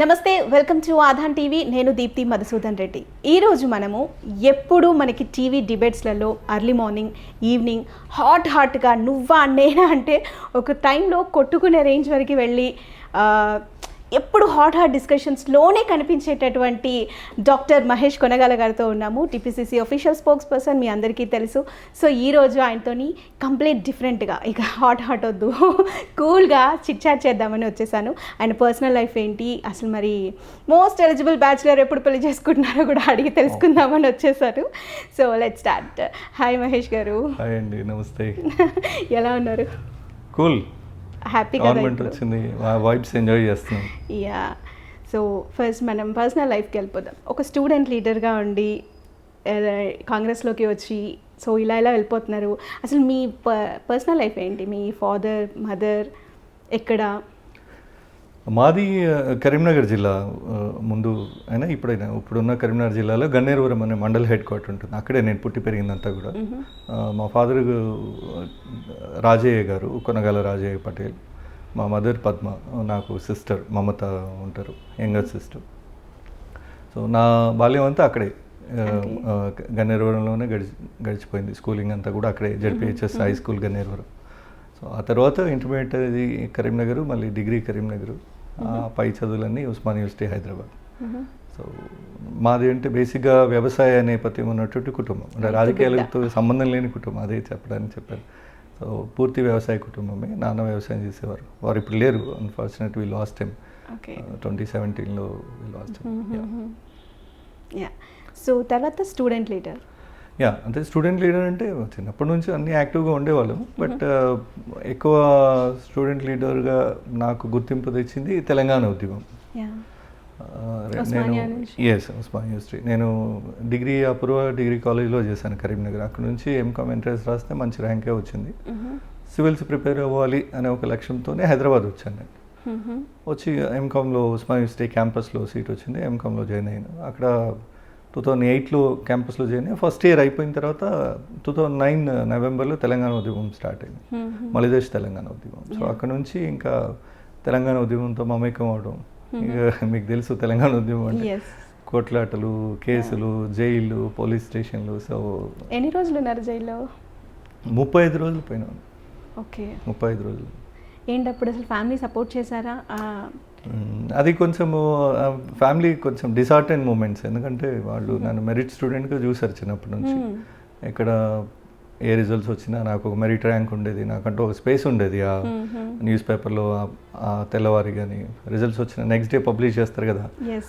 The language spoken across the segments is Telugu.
నమస్తే వెల్కమ్ టు ఆధాన్ టీవీ. నేను దీప్తి మధుసూదన్ రెడ్డి. ఈరోజు మనము ఎప్పుడు మనకి టీవీ డిబేట్స్లలో అర్లీ మార్నింగ్ ఈవినింగ్ హాట్ హాట్గా నువ్వా నేనా అంటే ఒక టైంలో కొట్టుకునే రేంజ్ వరకు వెళ్ళి ఎప్పుడు హాట్ హాట్ డిస్కషన్స్లోనే కనిపించేటటువంటి డాక్టర్ మహేష్ కొనగాల గారితో ఉన్నాము. టీపీసీసీ అఫీషియల్ స్పోక్స్ పర్సన్ మీ అందరికీ తెలుసు. సో ఈరోజు ఆయనతోని కంప్లీట్ డిఫరెంట్గా ఇక హాట్ హాట్ వద్దు. కూల్గా చిట్ చాట్ చేద్దామని వచ్చేసాను. ఆయన పర్సనల్ లైఫ్ ఏంటి? అసలు మరి మోస్ట్ ఎలిజిబుల్ బ్యాచులర్ ఎప్పుడు పెళ్ళి చేసుకుంటున్నారో కూడా అడిగి తెలుసుకుందామని వచ్చేసారు. So let start hi Mahesh గారు. హాయ్ అండి నమస్తే. ఎలా ఉన్నారు? కూల్ హ్యాపీగా గవర్నమెంట్ వచ్చింది వైబ్స్ ఎంజాయ్ చేస్తున్నాం. యా సో ఫస్ట్ మనం పర్సనల్ లైఫ్కి వెళ్ళిపోదాం. ఒక స్టూడెంట్ లీడర్గా ఉండి కాంగ్రెస్లోకి వచ్చి సో ఇలా ఇలా వెళ్ళిపోతున్నారు. అసలు మీ పర్సనల్ లైఫ్ ఏంటి? మీ ఫాదర్ మదర్ ఎక్కడ? మాది కరీంనగర్ జిల్లా ముందు అయినా ఇప్పుడైనా. ఇప్పుడున్న కరీంనగర్ జిల్లాలో గన్నేరువరం అనే మండల్ హెడ్ క్వార్టర్ ఉంటుంది. అక్కడే నేను పుట్టి పెరిగిందంతా కూడా. మా ఫాదర్ రాజయ్య గారు కొనగల రాజయ్య పటేల్ మా మదర్ పద్మ నాకు సిస్టర్ మమత ఉంటారు యంగర్ సిస్టర్. సో నా బాల్యం అంతా అక్కడే. గన్నేరువరంలోనే గడిచి గడిచిపోయింది. స్కూలింగ్ అంతా కూడా అక్కడే. ZPHS high school Ganneruvaram. So ఆ తర్వాత ఇంటర్మీడియట్ అది కరీంనగర్ మళ్ళీ డిగ్రీ కరీంనగర్. పై చదువులన్నీ ఉస్మాన్ యూనివర్సిటీ హైదరాబాద్. సో మాది అంటే బేసిక్గా వ్యవసాయ నేపథ్యం ఉన్నటువంటి కుటుంబం. అంటే రాజకీయాలతో సంబంధం లేని కుటుంబం. అదే చెప్పడానికి చెప్పాను. సో పూర్తి వ్యవసాయ కుటుంబమే. నాన్న వ్యవసాయం చేసేవారు. వారు ఇప్పుడు లేరు. Unfortunate we lost time twenty సెవెంటీన్లో లాస్ట్ యా సో తర్వాత స్టూడెంట్ లీడర్ యా అంటే స్టూడెంట్ లీడర్ అంటే చిన్నప్పటి నుంచి అన్ని యాక్టివ్గా ఉండేవాళ్ళం. బట్ ఎక్కువ స్టూడెంట్ లీడర్గా నాకు గుర్తింపు తెచ్చింది తెలంగాణ ఉద్యమం. ఆ, నేను? ఎస్ ఉస్మాన్ యూనివర్సిటీ నేను డిగ్రీ అపూర్వ డిగ్రీ కాలేజ్లో చేశాను కరీంనగర్. అక్కడ నుంచి ఎంకామ్ ఎంట్రన్స్ రాస్తే మంచి ర్యాంకే వచ్చింది. సివిల్స్ ప్రిపేర్ అవ్వాలి అనే ఒక లక్ష్యంతోనే హైదరాబాద్ వచ్చాను నేను. వచ్చి ఎంకామ్లో ఉస్మాన్ యూనివర్సిటీ క్యాంపస్లో సీట్ వచ్చింది. ఎంకామ్లో జాయిన్ అయ్యాను. అక్కడ టూ థౌజండ్ ఎయిట్లో క్యాంపస్లో జాయిన్ ఫస్ట్ ఇయర్ అయిపోయిన తర్వాత టూ థౌజండ్ నైన్ నవంబర్లో తెలంగాణ ఉద్యమం స్టార్ట్ అయింది. మలిదేశ్ తెలంగాణ ఉద్యమం. సో అక్కడ నుంచి ఇంకా తెలంగాణ ఉద్యమంతో మమేకం అవడం. ఇక మీకు తెలుసు తెలంగాణ ఉద్యమం అంటే కోట్లాటలు కేసులు జైళ్ళు పోలీస్ స్టేషన్లు. సో ఎన్ని రోజులు ఉన్నారు జైల్లో? ముప్పై ఐదు రోజులు పోయినాను ఓకే. ముప్పై ఐదు రోజులు. ఏంటి అప్పుడు అసలు ఫ్యామిలీ సపోర్ట్ చేశారా. అది కొంచెము ఫ్యామిలీ కొంచెం డిసార్టెన్ మూమెంట్స్ ఎందుకంటే వాళ్ళు నన్ను మెరిట్ స్టూడెంట్గా చూసారు చిన్నప్పటి నుంచి. ఎక్కడ ఏ రిజల్ట్స్ వచ్చినా నాకు ఒక మెరిట్ ర్యాంక్ ఉండేది నాకంటూ ఒక స్పేస్ ఉండేది. ఆ న్యూస్ పేపర్లో ఆ తెల్లవారి కానీ రిజల్ట్స్ వచ్చిన నెక్స్ట్ డే పబ్లిష్ చేస్తారు కదా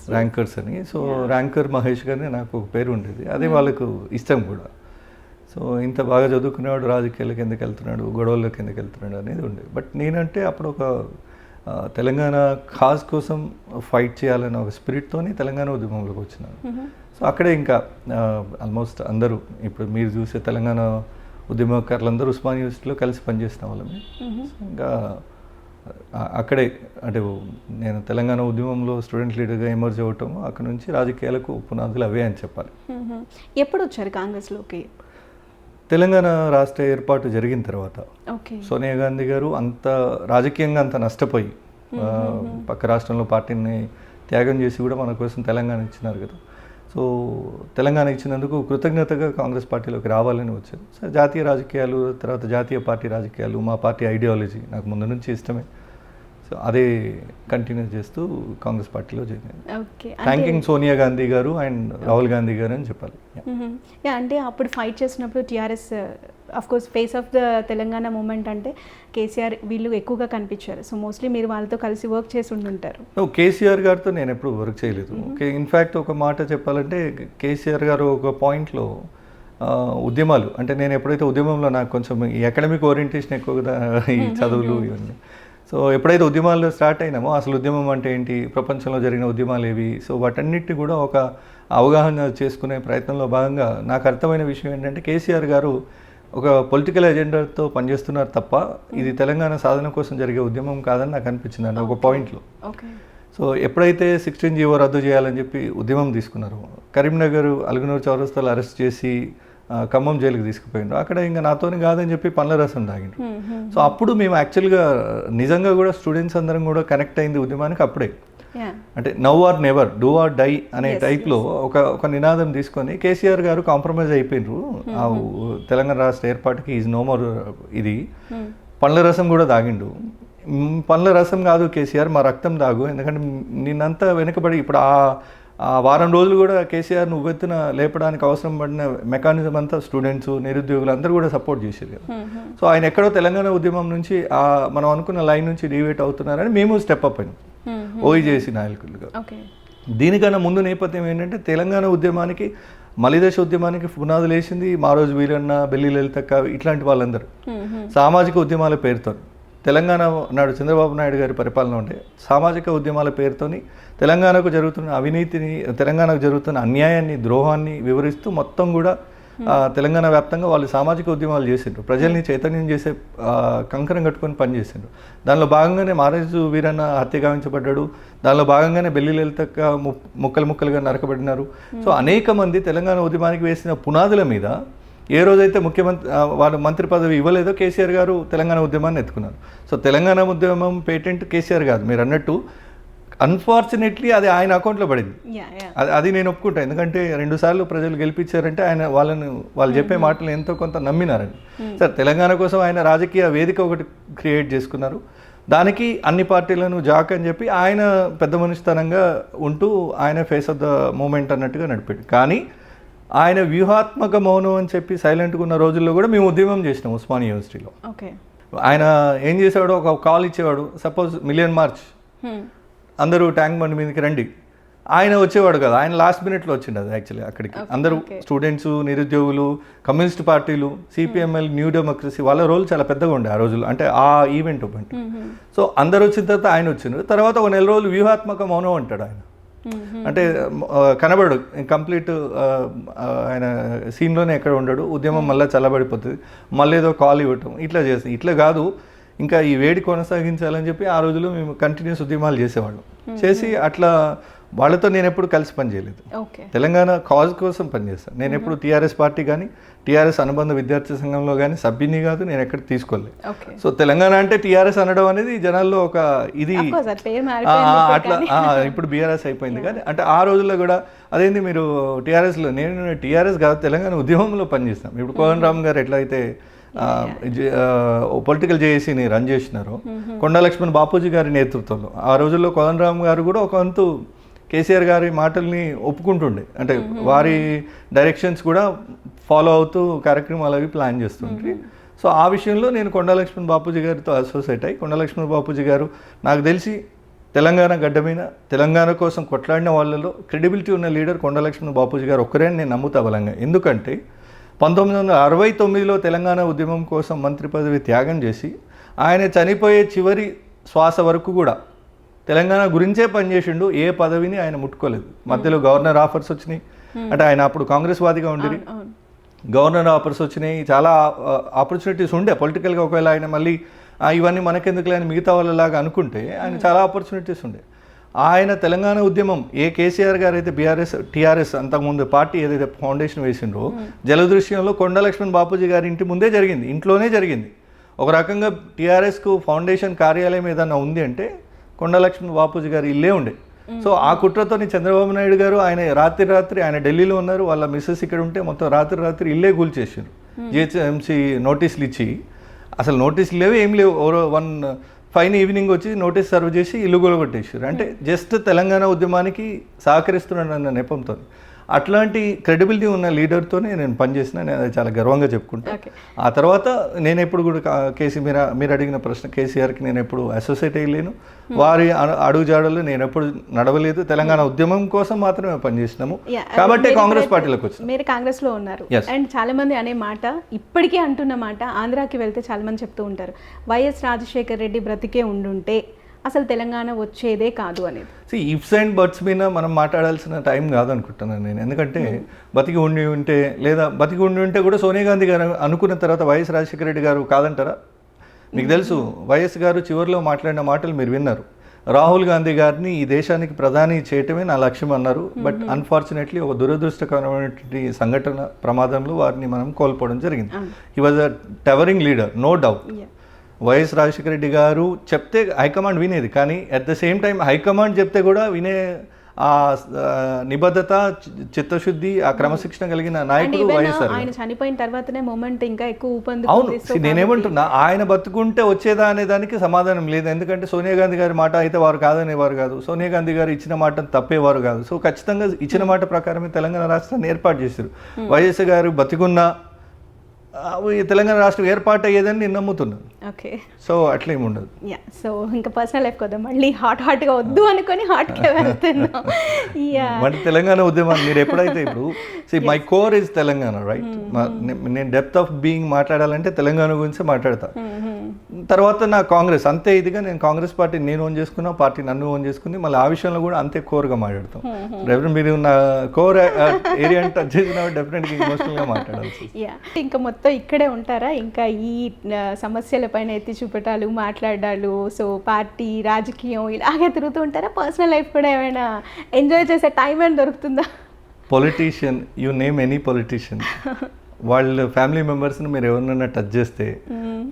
ర్యాంకర్స్ అని. సో ర్యాంకర్ మహేష్ గారిని నాకు ఒక పేరు ఉండేది. అది వాళ్ళకు ఇష్టం కూడా. సో ఇంత బాగా చదువుకునేవాడు రాజకీయాలకు ఎందుకు వెళ్తున్నాడు గొడవల్లోకి ఎందుకు వెళ్తున్నాడు అనేది ఉండేది. బట్ నేనంటే అప్పుడు ఒక తెలంగాణ కాజ్ కోసం ఫైట్ చేయాలన్న ఒక స్పిరిట్తోని తెలంగాణ ఉద్యమంలోకి వచ్చినాను సో అక్కడే ఇంకా ఆల్మోస్ట్ అందరూ ఇప్పుడు మీరు చూసే తెలంగాణ ఉద్యమకారులందరూ ఉస్మాన్ యూనివర్సిటీలో కలిసి పనిచేసిన వాళ్ళమే. ఇంకా అక్కడే అంటే నేను తెలంగాణ ఉద్యమంలో స్టూడెంట్ లీడర్గా ఎమర్జ్ అవ్వటం అక్కడ నుంచి రాజకీయాలకు పునాదులు అవే అని చెప్పాలి. ఎప్పుడు వచ్చారు కాంగ్రెస్లోకి? తెలంగాణ రాష్ట్ర ఏర్పాటు జరిగిన తర్వాత ఓకే. సోనియా గాంధీ గారు అంత రాజకీయంగా అంత నష్టపోయి పక్క రాష్ట్రంలో పార్టీని త్యాగం చేసి కూడా మన కోసం తెలంగాణ ఇచ్చినారు కదా. సో తెలంగాణ ఇచ్చినందుకు కృతజ్ఞతగా కాంగ్రెస్ పార్టీలోకి రావాలని వచ్చారు. సో జాతీయ రాజకీయాలు తర్వాత జాతీయ పార్టీ రాజకీయాలు మా పార్టీ ఐడియాలజీ నాకు ముందు నుంచి ఇష్టమే. సో అదే కంటిన్యూ చేస్తూ కాంగ్రెస్ పార్టీలో థ్యాంకింగ్ సోనియా గాంధీ గారు అండ్ రాహుల్ గాంధీ గారు అని చెప్పాలి. యా అంటే అప్పుడు ఫైట్ చేసినప్పుడు TRS of course face of the Telangana movement అంటే కేసీఆర్ వీళ్ళు ఎక్కువగా కనిపించారు. సో మోస్ట్లీ మీరు వాళ్ళతో కలిసి వర్క్ చేసి ఉండుంటారు. ఓ, కేసీఆర్ గారితో నేను ఎప్పుడు వర్క్ చేయలేదు. ఓకే ఇన్ఫ్యాక్ట్ ఒక మాట చెప్పాలంటే కేసీఆర్ గారు ఒక పాయింట్లో ఉద్యమాలు అంటే నేను ఎప్పుడైతే ఉద్యమంలో నాకు కొంచెం ఈ అకాడమిక్ ఓరియంటేషన్ ఎక్కువ కదా ఈ చదువులు ఇవన్నీ సో ఎప్పుడైతే ఉద్యమాలు స్టార్ట్ అయినామో అసలు ఉద్యమం అంటే ఏంటి? ప్రపంచంలో జరిగిన ఉద్యమాలు ఏవి? సో వాటన్నిటిని కూడా ఒక అవగాహన చేసుకునే ప్రయత్నంలో భాగంగా నాకు అర్థమైన విషయం ఏంటంటే కేసీఆర్ గారు ఒక పొలిటికల్ ఎజెండాతో పనిచేస్తున్నారు తప్ప ఇది తెలంగాణ సాధన కోసం జరిగే ఉద్యమం కాదని నాకు అనిపించింది అండి ఒక పాయింట్లో. సో ఎప్పుడైతే సిక్స్టీన్ జీవో రద్దు చేయాలని చెప్పి ఉద్యమం తీసుకున్నారు కరీంనగర్ అలుగునూరు చౌరస్తాలో అరెస్ట్ చేసి ఖమ్మం జైలుకి తీసుకుపోయిండ్రు. అక్కడ ఇంకా నాతోని కాదని చెప్పి పండ్ల రసం తాగిండ్రు. సో అప్పుడు మేము యాక్చువల్గా నిజంగా కూడా స్టూడెంట్స్ అందరం కూడా కనెక్ట్ అయింది ఉద్యమానికి అప్పుడే. అంటే now or never do or die అనే టైప్లో ఒక ఒక నినాదం తీసుకొని కేసీఆర్ గారు కాంప్రమైజ్ అయిపోయినరు ఆ తెలంగాణ రాష్ట్ర ఏర్పాటుకి ఈజ్ నో మోర్ ఇది. పండ్ల రసం కూడా తాగిండు. పండ్ల రసం కాదు కేసీఆర్ మా రక్తం తాగు. ఎందుకంటే నిన్నంతా వెనుకబడి ఇప్పుడు ఆ ఆ వారం రోజులు కూడా కేసీఆర్ నువ్వెత్తున లేపడానికి అవసరం పడిన మెకానిజం అంతా స్టూడెంట్స్ నిరుద్యోగులు అందరూ కూడా సపోర్ట్ చేశారు కదా. సో ఆయన ఎక్కడో తెలంగాణ ఉద్యమం నుంచి ఆ మనం అనుకున్న లైన్ నుంచి డివేట్ అవుతున్నారని మేము స్టెప్ అప్ అయినాం. ఓఈజేసీ నాయకులుగా. ఓకే. దీనికన్నా ముందు నేపథ్యం ఏంటంటే తెలంగాణ ఉద్యమానికి మలిదశ ఉద్యమానికి పునాదులు వేసింది మా రోజు వీరన్న బెల్లి లలితక్క ఇట్లాంటి వాళ్ళందరూ. సామాజిక ఉద్యమాల పేరుతో. తెలంగాణ నాడు చంద్రబాబు నాయుడు గారి పరిపాలన ఉండే సామాజిక ఉద్యమాల పేరుతోని తెలంగాణకు జరుగుతున్న అవినీతిని తెలంగాణకు జరుగుతున్న అన్యాయాన్ని ద్రోహాన్ని వివరిస్తూ మొత్తం కూడా తెలంగాణ వ్యాప్తంగా వాళ్ళు సామాజిక ఉద్యమాలు చేసిండ్రు. ప్రజల్ని చైతన్యం చేసే కంకరం కట్టుకొని పనిచేసిండ్రు. దానిలో భాగంగానే మారేజు వీరన్న హత్య గావించబడ్డాడు. దానిలో భాగంగానే బెల్లి లలితక్క ము- ముక్కలు ముక్కలుగా నరకబడినారు. సో అనేక మంది తెలంగాణ ఉద్యమానికి వేసిన పునాదుల మీద ఏ రోజైతే ముఖ్యమంత్రి వాళ్ళు మంత్రి పదవి ఇవ్వలేదో కేసీఆర్ గారు తెలంగాణ ఉద్యమాన్ని ఎత్తుకున్నారు. సో తెలంగాణ ఉద్యమం పేటెంట్ కేసీఆర్ కాదు. మీరు అన్నట్టు అన్ఫార్చునేట్లీ అది ఆయన అకౌంట్లో పడింది. అది అది నేను ఒప్పుకుంటా. ఎందుకంటే రెండుసార్లు ప్రజలు గెలిపించారంటే ఆయన వాళ్ళని వాళ్ళు చెప్పే మాటలు ఎంతో కొంత నమ్మినారని. సార్ తెలంగాణ కోసం ఆయన రాజకీయ వేదిక ఒకటి క్రియేట్ చేసుకున్నారు. దానికి అన్ని పార్టీలను జాక్ అని చెప్పి ఆయన పెద్ద మనిషితనంగా ఉంటూ ఆయన ఫేస్ ఆఫ్ ద మూమెంట్ అన్నట్టుగా నడిపాడు. కానీ ఆయన వ్యూహాత్మక మౌనం అని చెప్పి సైలెంట్గా ఉన్న రోజుల్లో కూడా మేము ఉద్యమం చేసినాం ఉస్మాన్ యూనివర్సిటీలో. ఓకే. ఆయన ఏం చేసేవాడు? ఒక కాల్ ఇచ్చేవాడు. Suppose million march. అందరూ ట్యాంక్ బండ్ మీదకి రండి. ఆయన వచ్చేవాడు కదా. ఆయన లాస్ట్ మినిట్లో వచ్చిండు అది యాక్చువల్లీ అక్కడికి. అందరూ స్టూడెంట్స్ నిరుద్యోగులు కమ్యూనిస్ట్ పార్టీలు సిపిఎంఎల్ న్యూ డెమోక్రసీ వాళ్ళ రోల్ చాలా పెద్దగా ఉండే ఆ రోజుల్లో. అంటే ఆ ఈవెంట్ ఒకటి. సో అందరు వచ్చిన తర్వాత ఆయన వచ్చిండు తర్వాత ఒక నెల రోజులు వ్యూహాత్మక మౌనం అంటాడు ఆయన. అంటే కనబడు కంప్లీట్ ఆయన సీన్లోనే ఎక్కడ ఉండడు ఉద్యమం మళ్ళీ చల్లబడిపోతుంది మళ్ళీ ఏదో కాల్ ఇవ్వటం ఇట్లా చేస్తాం ఇట్లా కాదు ఇంకా ఈ వేడి కొనసాగించాలని చెప్పి ఆ రోజుల్లో మేము కంటిన్యూస్ ఉద్యమాలు చేసేవాళ్ళం. చేసి అట్లా వాళ్ళతో నేను ఎప్పుడు కలిసి పనిచేయలేదు తెలంగాణ కాజ్ కోసం పనిచేస్తాను నేను ఎప్పుడు టీఆర్ఎస్ పార్టీ కానీ టీఆర్ఎస్ అనుబంధ విద్యార్థి సంఘంలో కానీ సభ్యుని కాదు నేను ఎక్కడ తీసుకోలేదు. సో తెలంగాణ అంటే టీఆర్ఎస్ అనడం అనేది జనాల్లో ఒక ఇది అట్లా ఇప్పుడు బీఆర్ఎస్ అయిపోయింది. కానీ అంటే ఆ రోజుల్లో కూడా అదేంటి మీరు టీఆర్ఎస్లో నేను టీఆర్ఎస్ కాదు తెలంగాణ ఉద్యమంలో పనిచేస్తాం ఇప్పుడు కోదన్ రామ్ గారు ఎట్లయితే పొలిటికల్ జేఏసీని రన్ చేసినారో కొండా లక్ష్మణ్ బాపూజీ గారి నేతృత్వంలో ఆ రోజుల్లో కోదన్ రామ్ గారు కూడా ఒక వంతు కేసీఆర్ గారి మాటల్ని ఒప్పుకుంటుండే. అంటే వారి డైరెక్షన్స్ కూడా ఫాలో అవుతూ కార్యక్రమాలు అవి ప్లాన్ చేస్తుంటే సో ఆ విషయంలో నేను కొండా లక్ష్మణ్ బాపూజీ గారితో అసోసియేట్ అయ్యి కొండా లక్ష్మణ్ బాపూజీ గారు నాకు తెలిసి తెలంగాణ గడ్డ మీద తెలంగాణ కోసం కొట్లాడిన వాళ్ళలో క్రెడిబిలిటీ ఉన్న లీడర్ కొండా లక్ష్మణ్ బాపూజీ గారు ఒక్కరే నేను నమ్ముతా బలంగా. ఎందుకంటే పంతొమ్మిది వందల అరవై తొమ్మిదిలో తెలంగాణ ఉద్యమం కోసం మంత్రి పదవి త్యాగం చేసి ఆయన చనిపోయే చివరి శ్వాస వరకు కూడా తెలంగాణ గురించే పనిచేసిండు ఏ పదవిని ఆయన ముట్టుకోలేదు. మధ్యలో గవర్నర్ ఆఫర్స్ వచ్చినాయి. అంటే ఆయన అప్పుడు కాంగ్రెస్ వాదిగా అవును గవర్నర్ ఆఫర్స్ వచ్చినాయి. చాలా ఆపర్చునిటీస్ ఉండే. పొలిటికల్గా ఒకవేళ ఆయన మళ్ళీ "ఆ, ఇవన్నీ మనకెందుకులే అని మిగతా వాళ్ళలాగా అనుకుంటే ఆయన చాలా ఆపర్చునిటీస్ ఉండే. ఆయన తెలంగాణ ఉద్యమం ఏ కేసీఆర్ గారు అయితే బీఆర్ఎస్ టీఆర్ఎస్ అంతకుముందు పార్టీ ఏదైతే ఫౌండేషన్ వేసిండ్రో జలదృశ్యంలో కొండ లక్ష్మణ్ బాపూజీ గారి ఇంటి ముందే జరిగింది. ఇంట్లోనే జరిగింది. ఒక రకంగా టీఆర్ఎస్కు ఫౌండేషన్ కార్యాలయం ఏదన్నా ఉంది అంటే కొండ లక్ష్మణ్ బాపూజీ గారి ఇల్లే ఉండే. సో ఆ కుట్రతోని చంద్రబాబు నాయుడు గారు ఆయన రాత్రి రాత్రి ఆయన ఢిల్లీలో ఉన్నారు. వాళ్ళ మిస్సెస్ ఇక్కడ ఉంటే మొత్తం రాత్రి రాత్రి ఇల్లే కూల్చేసారు జిహెచ్ఎంసీ నోటీసులు ఇచ్చి. అసలు నోటీసులు లేవు ఏం లేవు. ఓరో వన్ ఫైన్ ఈవినింగ్ వచ్చి నోటీస్ సర్వ్ చేసి ఇల్లు కొట్టేసారు అంటే జస్ట్ తెలంగాణ ఉద్యమానికి సహకరిస్తున్నాడు అన్న నెపంతో అట్లాంటి క్రెడిబిలిటీ ఉన్న లీడర్తోనే నేను పనిచేసిన నేను అది చాలా గర్వంగా చెప్పుకుంటా. ఓకే. ఆ తర్వాత నేను ఎప్పుడు కూడా కేసీ మీరు మీరు అడిగిన ప్రశ్న కేసీఆర్కి నేను ఎప్పుడు అసోసియేట్ అయ్యలేను. వారి అడు- అడుగుజాడలు నేను ఎప్పుడు నడవలేదు. తెలంగాణ ఉద్యమం కోసం మాత్రమే పనిచేసినాము. కాబట్టి కాంగ్రెస్ పార్టీలోకి వచ్చిన మీరు కాంగ్రెస్లో ఉన్నారు. అండ్ చాలా మంది అనే మాట ఇప్పటికీ అంటున్న మాట ఆంధ్రాకి వెళ్తే చాలా మంది చెప్తూ ఉంటారు. వైఎస్ రాజశేఖర్ రెడ్డి బ్రతికే ఉండుంటే అసలు తెలంగాణ వచ్చేదే కాదు అనేది. సి ఇఫ్స్ అండ్ బర్డ్స్ మీద మనం మాట్లాడాల్సిన టైం కాదనుకుంటున్నాను నేను. ఎందుకంటే బతికి ఉండి ఉంటే లేదా బతికి ఉండి ఉంటే కూడా సోనియా గాంధీ గారు అనుకున్న తర్వాత వైఎస్ రాజశేఖర రెడ్డి గారు కాదంటారా? మీకు తెలుసు వైఎస్ గారు చివరిలో మాట్లాడిన మాటలు మీరు విన్నారు. రాహుల్ గాంధీ గారిని ఈ దేశానికి ప్రధాని చేయటమే నా లక్ష్యం అన్నారు. బట్ అన్ఫార్చునేట్లీ ఒక దురదృష్టకరమైనటువంటి సంఘటన ప్రమాదంలో వారిని మనం కోల్పోవడం జరిగింది. He was a towering leader no doubt. YS Rajasekhara Reddy గారు చెప్తే హైకమాండ్ వినేది. కానీ at the same time high command చెప్తే కూడా వినే ఆ నిబద్ధత చిత్తశుద్ధి ఆ క్రమశిక్షణ కలిగిన నాయకుడు వైఎస్ఆర్ ఆయన చనిపోయిన తర్వాతనే మూమెంట్ ఇంకా ఎక్కువ అవును. So see, నేనేమంటున్నా ఆయన బతుకుంటే వచ్చేదా అనే దానికి సమాధానం లేదు. ఎందుకంటే సోనియా గాంధీ గారి మాట అయితే వారు కాదనేవారు కాదు. సోనియా గాంధీ గారు ఇచ్చిన మాట తప్పేవారు కాదు. సో ఖచ్చితంగా ఇచ్చిన మాట ప్రకారమే తెలంగాణ రాష్ట్రాన్ని ఏర్పాటు చేశారు. వైఎస్ గారు బతికున్న తెలంగాణ రాష్ట్రం ఏర్పాటు అయ్యేదని నేను నమ్ముతున్నాను. ఓకే సో అట్లేం ఉండదు. యా సో ఇంకా పర్సనల్ లైఫ్ కదా మళ్ళీ హాట్ హాట్గా వద్దు అనుకొని హాట్గా వెళ్తున్నాం. యా మన తెలంగాణ ఉద్యమాన్ని మీరు ఎప్పుడైతే ఇప్పుడు see my core is Telangana right నేను డెప్త్ ఆఫ్ బీయింగ్ మాట్లాడాలంటే తెలంగాణ గురించి మాట్లాడతా. తర్వాత నా కాంగ్రెస్ అంతే ఇదిగా నేను కాంగ్రెస్ పార్టీ నేను ఓన్ చేసుకున్నా పార్టీ నన్ను ఓన్ చేసుకుంది మళ్ళీ ఆ విషయంలో కూడా అంతే కోర్గా మాట్లాడతాం. డెఫినెట్ మీరు నా కోర్ ఏరియా టచ్ చేసిన డెఫినెట్గా ఇమోషనల్గా మాట్లాడాల్సి యా ఇంకా మొత్తం ఇక్కడే ఉంటారా? ఇంకా ఈ ఆ, సమస్యలపైన ఎత్తి చూపటాలు మాట్లాడాలు సో పార్టీ రాజకీయం ఇలాగే తిరుగుతూ ఉంటారా? పర్సనల్ లైఫ్ కూడా ఏమైనా ఎంజాయ్ చేసే టైం ఏమైనా దొరుకుతుందా? Politician you name any politician. వాళ్ళ ఫ్యామిలీ మెంబర్స్ని మీరు ఎవరినైనా టచ్ చేస్తే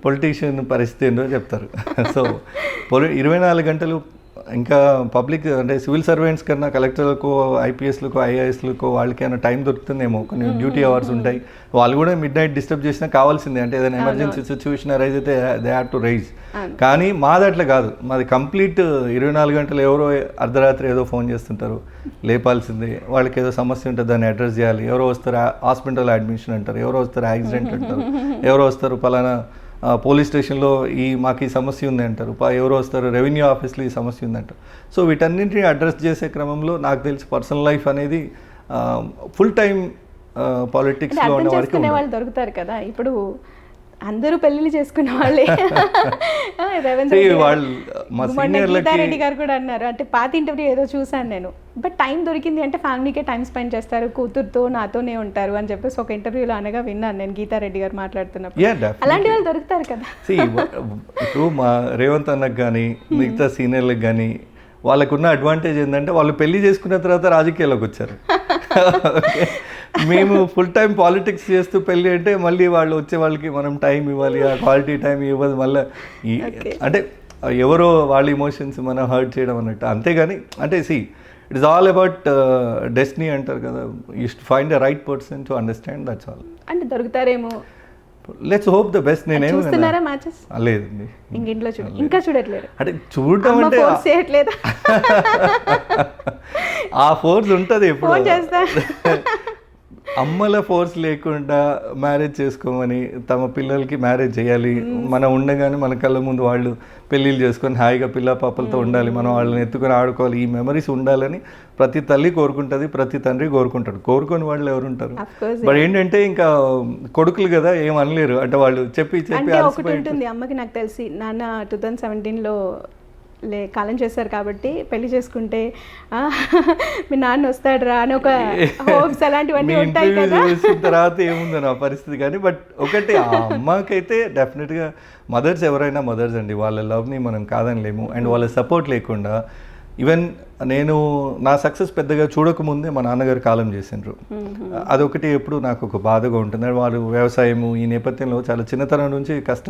పొలిటీషియన్ పరిస్థితి ఏంటో చెప్తారు. సో పొలి ఇరవై నాలుగు గంటలు ఇంకా పబ్లిక్ అంటే సివిల్ సర్వెంట్స్ కన్నా కలెక్టర్లకు ఐపీఎస్లకు ఐఏఎస్లకు వాళ్ళకైనా టైం దొరుకుతుందేమో. కొన్ని డ్యూటీ అవర్స్ ఉంటాయి. వాళ్ళు కూడా మిడ్ నైట్ డిస్టర్బ్ చేసినా కావాల్సిందే. అంటే ఏదైనా ఎమర్జెన్సీ సిచ్యువేషన్ రైజ్ అయితే దే హ్యావ్ టు రైజ్. కానీ మాది అట్లా కాదు. మాది కంప్లీట్ ఇరవై నాలుగు గంటలు ఎవరో అర్ధరాత్రి ఏదో ఫోన్ చేస్తుంటారు. లేపాల్సిందే. వాళ్ళకి ఏదో సమస్య ఉంటుంది దాన్ని అడ్రస్ చేయాలి. ఎవరో వస్తారు హాస్పిటల్ అడ్మిషన్ అంటారు. ఎవరో వస్తారు యాక్సిడెంట్ అంటారు. ఎవరో వస్తారు పలానా పోలీస్ స్టేషన్లో ఈ మాకు ఈ సమస్య ఉంది అంటారు. ప- ఎవరో వస్తారు రెవెన్యూ ఆఫీస్లో ఈ సమస్య ఉంది అంటారు. సో వీటన్నింటినీ అడ్రస్ చేసే క్రమంలో నాకు తెలిసి పర్సనల్ లైఫ్ అనేది ఫుల్ టైం పాలిటిక్స్లో ఉన్న వారికి. వాళ్ళు దొరుకుతారు కదా. ఇప్పుడు అందరూ పెళ్ళిళ్ళు చేసుకున్న వాళ్ళే. రేవంత్ రెడ్డి గారు. కూడా అన్నారు. అంటే పాత ఇంటర్వ్యూ ఏదో చూసాను నేను. బట్ టైం దొరికింది అంటే ఫ్యామిలీకే టైం స్పెండ్ చేస్తారు. కూతురుతో నాతోనే ఉంటారు అని చెప్పేసి ఒక ఇంటర్వ్యూలో అనగా విన్నాను నేను గీతారెడ్డి గారు మాట్లాడుతున్నప్పుడు. అలాంటి వాళ్ళు దొరుకుతారు కదా. ఇప్పుడు మా రేవంత్ అన్నకు కానీ మిగతా సీనియర్లకు కానీ వాళ్ళకున్న అడ్వాంటేజ్ ఏంటంటే వాళ్ళు పెళ్ళి చేసుకున్న తర్వాత రాజకీయాల్లోకి వచ్చారు? మేము ఫుల్ టైం పాలిటిక్స్ చేస్తూ పెళ్ళి అంటే మళ్ళీ వాళ్ళు వచ్చే వాళ్ళకి మనం టైం ఇవ్వాలి ఆ క్వాలిటీ టైం ఇవ్వదు మళ్ళీ అంటే ఎవరో వాళ్ళ ఇమోషన్స్ మనం హర్ట్ చేయడం అన్నట్టు. అంతేగాని అంటే see it's all about destiny అంటారు కదా. You find the right person to understand that's all అంటే దొరుకుతారేమో? లెట్స్ హోప్ ద బెస్ట్ నేనేమి చూస్తున్నారా మ్యాచెస్ లేదండి. చూడ ఇంకా చూడట్లేరు. అంటే చూడటం అంటే ఫోర్స్ చేయట్లేదా? ఆ ఫోర్స్ ఉంటుంది ఎప్పుడు. ఫోన్ చేస్తా. అమ్మల ఫోర్స్ లేకుండా మ్యారేజ్ చేసుకోమని తమ పిల్లలకి మ్యారేజ్ చేయాలి. మనం ఉండగానే మన కళ్ళ ముందు వాళ్ళు పెళ్ళిళ్ళు చేసుకొని హాయిగా పిల్ల పాపలతో ఉండాలి. మనం వాళ్ళని ఎత్తుకొని ఆడుకోవాలి. ఈ మెమరీస్ ఉండాలని ప్రతి తల్లి కోరుకుంటుంది ప్రతి తండ్రి కోరుకుంటాడు. కోరుకొని వాళ్ళు ఎవరు ఉంటారు? బట్ ఏంటంటే ఇంకా కొడుకులు కదా ఏం అనలేరు. అంటే వాళ్ళు చెప్పి చెప్పి అమ్మకి నాకు తెలిసి నాన్న టూ థౌజండ్ సెవెంటీన్లో లే కాలం చేశారు కాబట్టి పెళ్ళి చేసుకుంటే "ఆ, మీ నాన్న వస్తాడురా అని ఒక హోప్స్ అలాంటివన్నీ ఉంటాయి కదా. తర్వాత ఏముందో నా పరిస్థితి కానీ బట్ ఒకటి ఆ అమ్మకైతే డెఫినెట్గా మదర్స్ ఎవరైనా మదర్స్ అండి. వాళ్ళ లవ్ని మనం కాదనిలేము అండ్ వాళ్ళ సపోర్ట్ లేకుండా ఈవెన్ నేను నా సక్సెస్ పెద్దగా చూడకముందే మా నాన్నగారు కాలం చేసిండ్రు. అదొకటి ఎప్పుడు నాకు ఒక బాధగా ఉంటుంది. వారు వ్యవసాయము ఈ నేపథ్యంలో చాలా చిన్నతనం నుంచి కష్ట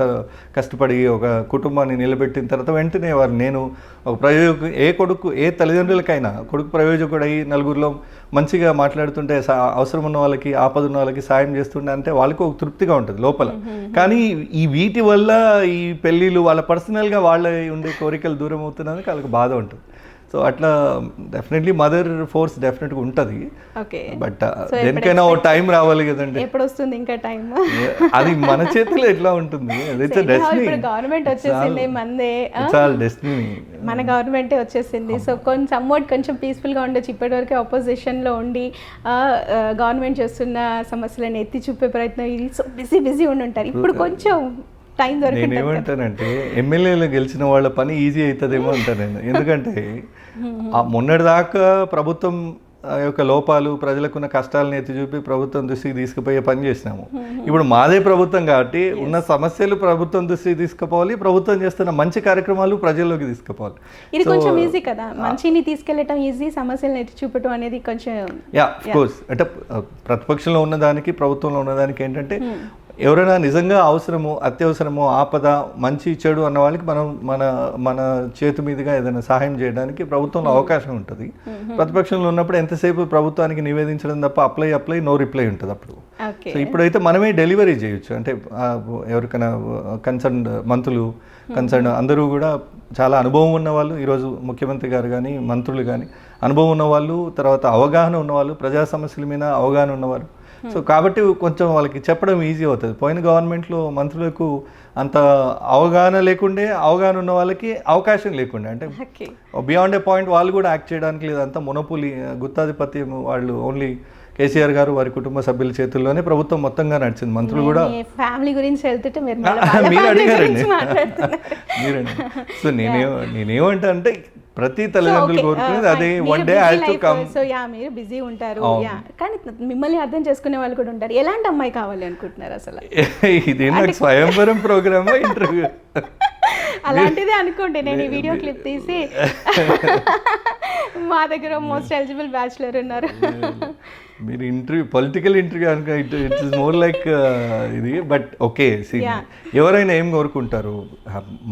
కష్టపడి ఒక కుటుంబాన్ని నిలబెట్టిన తర్వాత వెంటనే వారు నేను ఒక ప్రయోజకు ఏ కొడుకు ఏ తల్లిదండ్రులకైనా కొడుకు ప్రయోజకుడై నలుగురిలో మంచిగా మాట్లాడుతుంటే అవసరం ఉన్న వాళ్ళకి ఆపద ఉన్న వాళ్ళకి సాయం చేస్తుండే అంటే వాళ్ళకి ఒక తృప్తిగా ఉంటుంది లోపల. కానీ ఈ వీటి వల్ల ఈ పెళ్ళిళ్ళు వాళ్ళ పర్సనల్గా వాళ్ళ ఉండే కోరికలు దూరం అవుతున్నందుకు వాళ్ళకి బాధ ఉంటుంది. సో అట్లా డెఫినెట్లీ మదర్ ఫోర్స్ డెఫినెట్గా ఉంటుంది. ఓకే. బట్ So, దేనికైనా ఓ టైం రావాలి కదండి. ఎప్పుడు వస్తుంది ఇంకా టైం అది మన చేతిలో ఎట్లా ఉంటుంది? గవర్నమెంట్ వచ్చేసింది మందే ఆల్ డెస్టినీ మన గవర్నమెంటే వచ్చేసింది. సో కొంచెం సమ్వాట్ కొంచెం పీస్ఫుల్గా ఉండొచ్చు. ఇప్పటివరకు అపోజిషన్లో ఉండి గవర్నమెంట్ చేస్తున్న సమస్యలను ఎత్తి చూపే ప్రయత్నం. సో బిజీ బిజీ ఉండి ఉంటారు. ఇప్పుడు కొంచెం టైం దొరికింది నేనేమంటానంటే ఎమ్మెల్యేలు గెలిచిన వాళ్ళ పని ఈజీ అవుతుందేమో అంటాను నేను. ఎందుకంటే ఆ మొన్నటిదాకా ప్రభుత్వం యొక్క లోపాలు ప్రజలకున్న కష్టాలను ఎత్తి చూపి ప్రభుత్వం దృష్టికి తీసుకుపోయే పని చేసినాము. ఇప్పుడు మాదే ప్రభుత్వం కాబట్టి ఉన్న సమస్యలు ప్రభుత్వం దృష్టికి తీసుకుపోవాలి ప్రభుత్వం చేస్తున్న మంచి కార్యక్రమాలు ప్రజల్లోకి తీసుకుపోవాలి. ఇది కొంచెం ఈజీ కదా. మంచిని తీసుకెళ్ళటం ఈజీ సమస్యలను ఎత్తి చూపటం అనేది కొంచెం యా కోర్స్ అంటే ప్రతిపక్షంలో ఉన్నదానికి ప్రభుత్వంలో ఉన్నదానికి ఏంటంటే ఎవరైనా నిజంగా అవసరము అత్యవసరము ఆపద మంచి చెడు అన్న వాళ్ళకి మనం మన మన చేతి మీదుగా ఏదైనా సహాయం చేయడానికి ప్రభుత్వంలో అవకాశం ఉంటుంది. ప్రతిపక్షంలో ఉన్నప్పుడు ఎంతసేపు ప్రభుత్వానికి నివేదించడం తప్ప అప్లై అప్లై నో రిప్లై ఉంటుంది అప్పుడు. సో ఇప్పుడైతే మనమే డెలివరీ చేయొచ్చు. అంటే ఎవరికైనా కన్సర్న్ మంత్రులు కన్సర్న్ అందరూ కూడా చాలా అనుభవం ఉన్న వాళ్ళు ఈరోజు ముఖ్యమంత్రి గారు కానీ మంత్రులు కానీ అనుభవం ఉన్న వాళ్ళు తర్వాత అవగాహన ఉన్నవాళ్ళు ప్రజా సమస్యల మీద అవగాహన ఉన్నవారు సో కాబట్టి కొంచెం వాళ్ళకి చెప్పడం ఈజీ అవుతుంది. పోయిన గవర్నమెంట్లో మంత్రులకు అంత అవగాహన లేకుండే అవగాహన ఉన్న వాళ్ళకి అవకాశం లేకుండే. అంటే బియాండ్ ఏ పాయింట్ వాళ్ళు కూడా యాక్ట్ చేయడానికి లేదంతా మొనపులి గుత్తాధిపత్యం వాళ్ళు ఓన్లీ కేసీఆర్ గారు వారి కుటుంబ సభ్యుల చేతుల్లోనే ప్రభుత్వం మొత్తంగా నడిచింది. మంత్రులు కూడా ఫ్యామిలీ గురించి వెళ్తుంటే మీరు అడిగారండి. మీరండి సో నేనే నేనేమంటా అంటే ప్రతి తల్లిదండ్రులు Okay, కోరుకునేది uh, అదే. One day to come so ya మీరు బిజీ ఉంటారు. యా కానీ మిమ్మల్ని అర్థం చేసుకునే వాళ్ళు కూడా ఉంటారు. ఎలాంటి అమ్మాయి కావాలి అనుకుంటున్నారు అసలు? ఇది నాకు స్వయంవరం ప్రోగ్రామ్ ఇంటర్వ్యూ? అలాంటిదే అనుకోండి. నేను ఈ వీడియో క్లిప్ తీసి మా దగ్గర మోస్ట్ ఎలిజిబుల్ బ్యాచులర్ ఉన్నారు. మీరు ఇంటర్వ్యూ పొలిటికల్ ఇంటర్వ్యూ అనుకో it it is more like ఇది. But okay see. ఎవరైనా ఏం కోరుకుంటారు?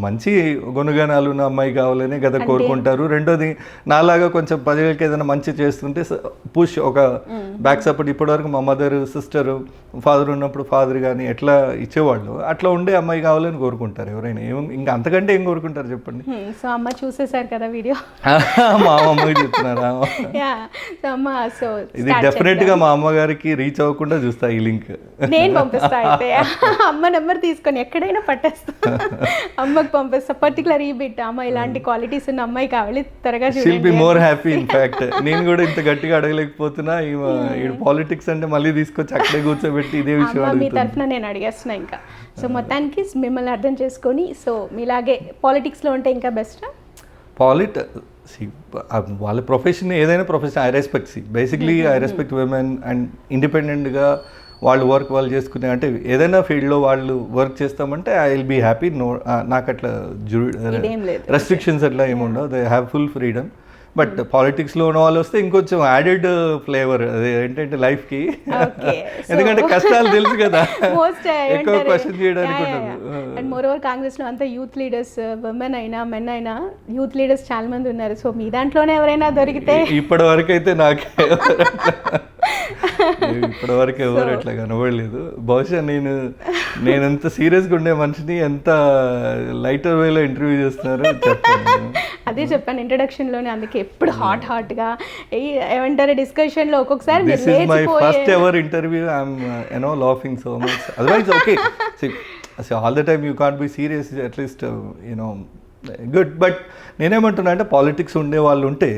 మంచి గుణగణాలు ఉన్న అమ్మాయి కావాలని కదా కోరుకుంటారు. రెండోది నాలాగా కొంచెం ప్రజలకి ఏదైనా మంచి చేస్తుంటే పుష్ ఒక బ్యాక్ సపోర్ట్ ఇప్పటివరకు మా మదర్ సిస్టర్ ఫాదర్ ఉన్నప్పుడు ఫాదర్ కానీ ఎట్లా ఇచ్చేవాళ్ళు? అట్లా ఉండే అమ్మాయి కావాలని కోరుకుంటారు ఎవరైనా. ఏం ఇంకా అంతకంటే ఏం కోరుకుంటారు చెప్పండి? సో అమ్మ చూసేశారు కదా వీడియో? మా చెప్తున్నారా సో అమ్మ సో ఇది డెఫినెట్ గా మా అమ్మగారికి రీచ్ అవ్వకుండా చూస్తా ఈ లింక్. నేను పంపిస్తా అయితే. అమ్మ నెంబర్ తీసుకొని ఎక్కడైనా పట్టేస్తా. అమ్మకి పంపిస్తా. పర్టికులర్ ఈ బిట్ అమ్మ ఇలాంటి క్వాలిటీస్ ఉన్న అమ్మాయి కావాలి త్వరగా shall be more happy in fact నేను కూడా ఇంత గట్టిగా అడగలేకపోతున్నా. ఈ పాలిటిక్స్ అంటే మళ్ళీ తీసుకొచ్చి అక్కడే కూర్చోబెట్టి ఇదే విషయం మీ తరఫున నేను అడిగేస్తున్నా ఇంకా. సో మొత్తానికి మిమ్మల్ని అర్థం చేసుకొని సో మీలాగే పాలిటిక్స్లో ఉంటే ఇంకా బెస్ట్ పాలిట్ వాళ్ళ ప్రొఫెషన్ ఏదైనా profession I respect see basically I respect women and ఇండిపెండెంట్గా వాళ్ళు వర్క్ వాళ్ళు చేసుకునే అంటే ఏదైనా ఫీల్డ్లో వాళ్ళు వర్క్ చేస్తామంటే I will be happy no నాకు అట్లా. రెస్ట్రిక్షన్స్ అట్లా ఏముండవు. They have full freedom but పాలిటిక్స్లో ఉన్న వాళ్ళు వస్తే ఇంకొంచెం యాడెడ్ ఫ్లేవర్ అదే ఏంటంటే లైఫ్కి. ఎందుకంటే కష్టాలు తెలుసు కదా. మోస్ట్ ఎక్కువ క్వశ్చన్ చేయడానికి అండ్ మోర్ ఓవర్ కాంగ్రెస్లో అంతా యూత్ లీడర్స్ ఉమెన్ అయినా మెన్ అయినా యూత్ లీడర్స్ చాలా మంది ఉన్నారు. సో మీ దాంట్లోనే ఎవరైనా దొరికితే ఇప్పటి వరకు అయితే నాకే ఇప్పటి వరకు ఎవరు అట్లా కనబడలేదు బహుశా నేను నేను ఎంత సీరియస్గా ఉండే మనిషిని ఎంత లైటర్ వేలో ఇంటర్వ్యూ చేస్తున్నారో అదే చెప్పాను ఇంట్రడక్షన్లోనే అందుకే ఎప్పుడు హాట్ హాట్గా. ఏ- ఏమంటారు డిస్కషన్లో ఒక్కొక్కసారి my first ever interview I'm you know laughing so much otherwise okay all the time you can't be serious at least you know good but నేనేమంటున్నా అంటే పాలిటిక్స్ ఉండే వాళ్ళు ఉంటే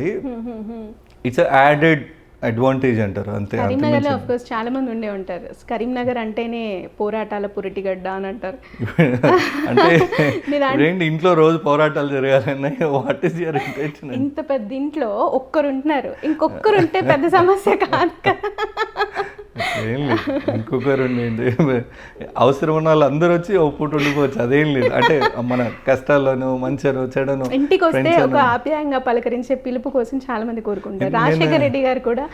ఇట్స్ యాడెడ్ అడ్వాంటేజ్ అంటారు అంతే కరీంనగర్లో కోర్స్ చాలా మంది ఉండే ఉంటారు. కరీంనగర్ అంటేనే పోరాటాల పురిటిగడ్డ అని అంటారు. అంటే ఏంటి ఇంట్లో రోజు పోరాటాలు జరగాలన్నా వాట్ ఈస్ యువర్ ఇంటెన్షన్ ఇంత పెద్ద ఇంట్లో ఒక్కరు ఉంటున్నారు. ఇంకొకరు ఉంటే పెద్ద సమస్య కదా. ఏం లేదు. ఇంకొకరు ఉండండి అవసరం ఉన్న వాళ్ళు అందరూ వచ్చి ఓ పూట ఉండిపోవచ్చు. అదేం లేదు. అంటే మన కష్టాలను మంచను చెడను ఇంటికి వస్తే ఒక. ఆప్యాయంగా పలకరించే పిలుపు కోసం చాలా మంది కోరుకుంటారు రాజశేఖర రెడ్డి గారు కూడా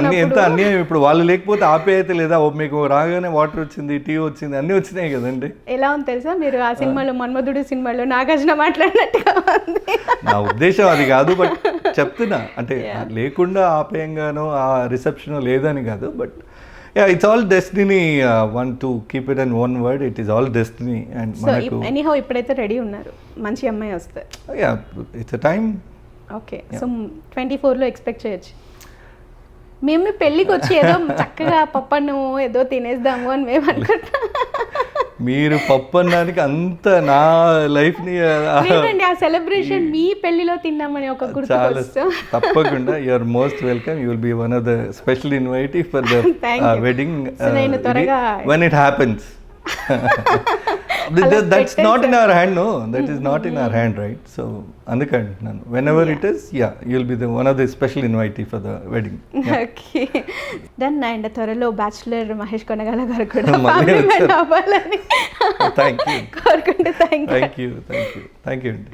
అన్ని ఎంత అన్యాయం ఇప్పుడు? వాళ్ళు లేకపోతే ఆప్యాయత లేదా? ఓ మీకు రాగానే వాటర్ వచ్చింది టీ వచ్చింది అన్నీ వచ్చినాయి కదండి. ఎలా ఉంది తెలుసా? మీరు ఆ సినిమాలో మన్మధుడు సినిమాలో నాగార్జున మాట్లాడినట్టుగా ఉంది. నా ఉద్దేశం అది కాదు బట్ చెప్తున్నా. అంటే లేకుండా ఆప్యాయంగానో ఆ రిసెప్షన్ లేదని కాదు but ya it's all destiny one to keep it and one word it is all destiny and మనకు ఎనీహౌ ఇప్పుడైతే రెడీ ఉన్నారు మంచి అమ్మాయి వస్తే. Ya it's time okay so twenty ఫోర్లో ఎక్స్పెక్ట్ చేయొచ్చు. మేము పెళ్ళికి వచ్చి ఏదో చక్కగా పప్పను ఏదో తినేద్దాము అని మేము అనుకుంటున్నాం. మీరు పప్పు అన్నానికి అంత నా లైఫ్ని లేదండి ఆ సెలబ్రేషన్ మీ పెళ్ళిలో తిన్నామని ఒక చాలా తప్పకుండా you're most welcome you will be one of the special invitee for the. Wedding when it happens that's not in our hand no that is not in our hand right so అందుకంటున్నాను whenever it is ya you will be the one of the special invitee for the wedding okay done and త్వరలో బ్యాచులర్ మహేష్ కొనగల గారు కూడా. అవ్వాలని కోరుకుంటే thank you thank you thank you అండి.